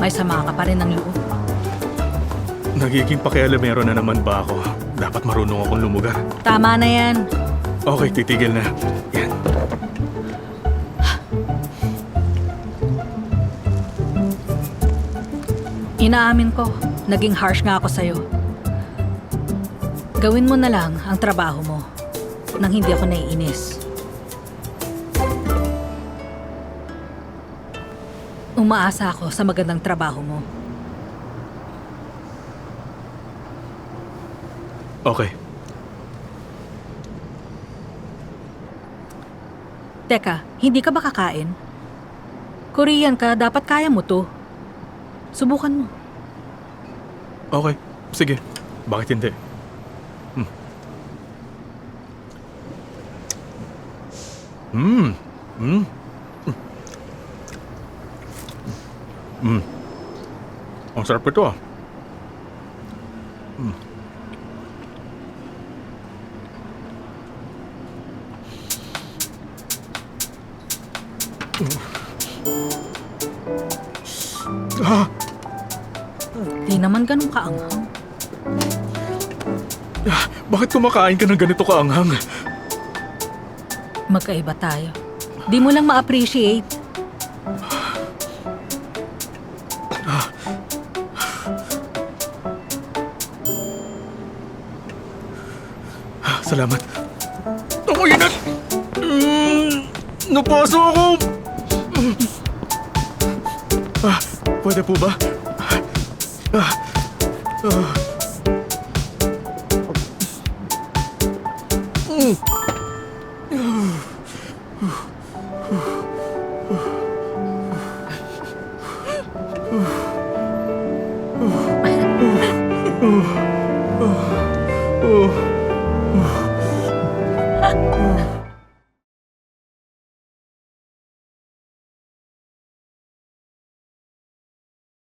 pa rin ng loob. Nagiging pakialamero na naman ba ako? Dapat marunong akong lumugar. Tama na yan. Okay, titigil na. Yan. Inaamin ko, naging harsh nga ako sa'yo. Gawin mo na lang ang trabaho mo nang hindi ako naiinis. Umaasa ako sa magandang trabaho mo. Okay. Teka, hindi ka ba kakain? Korean ka, dapat kaya mo to. Subukan mo. Okay. Sige. Bakit hindi? Hmm. Hmm. Hmm. Hmm. Ang sarap ito ah. Hmm. Ah! Di naman ganun kaanghang. Bakit kumakain ka ng ganito kaanghang? Magkaiba tayo. Di mo lang ma-appreciate. Salamat. Ako inat! Mm, napaso ako! Ah, pwede po ba? Ah, ah. Mm. Oh.